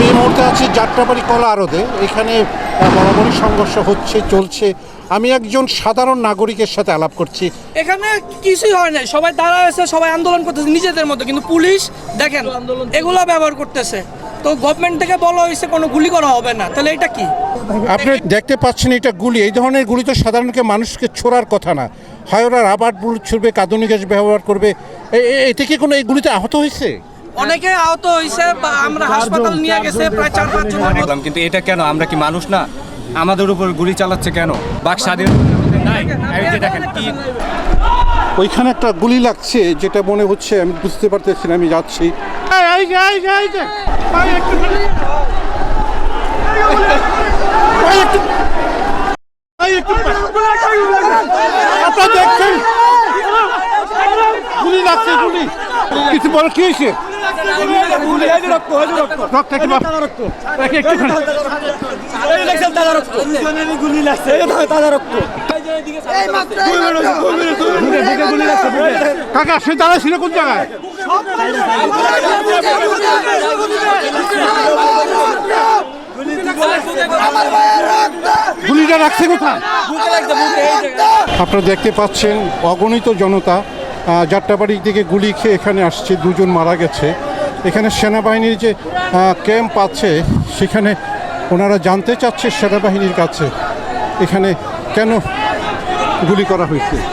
আমি এই মুহূর্তে আছি যাত্রাবাড়ি কলা আরদে। এখানে বরাবরই সংঘর্ষ হচ্ছে চলছে। আমি একজন সাধারণ নাগরিকের সাথে আলাপ করছি। এখানে কিছুই হয় নাই। সবাই দাঁড়া আছে সবাই আন্দোলন করতেছে নিজেদের মতো। কিন্তু পুলিশ দেখেন এগুলো ব্যবহার করতেছে। তো গভর্নমেন্ট থেকে বলা হয়েছে কোনো গুলি করা হবে না। তাহলে এটা কি? আপনি দেখতে পাচ্ছেন এটা গুলি। এই ধরনের গুলি তো সাধারণকে মানুষকে ছোড়ার কথা না। হয় ওরা রাবার বুলেট ছুড়বে কাঁদুনি গ্যাস ব্যবহার করবে। এতে কি কোনো এই গুলিতে আহত হয়েছে? অনেকে আহত হয়েছে বা আমরা হাসপাতাল নিয়ে গেছে প্রায় চার পাঁচ জন দেখলাম কিন্তু এটা কেন? আমরা কি মানুষ না? আমাদের উপর গুলি চালাচ্ছে কেন? বাক স্বাধীন ওইখানে একটা গুলি লাগছে যেটা মনে হচ্ছে আমি বুঝতে পারতেছি না আমি যাচ্ছি। কিছু বলো কি হয়েছে? সে দাঁড়া ছিল কোন জায়গায় আপনারা দেখতে পাচ্ছেন অগণিত জনতা আহ, যাত্রাবাড়ির দিকে গুলি খেয়ে এখানে আসছে দুজন মারা গেছে। এখানে সেনাবাহিনীর যে ক্যাম্প আছে সেখানে ওনারা জানতে চাচ্ছে সেনাবাহিনীর কাছে এখানে কেন গুলি করা হয়েছে।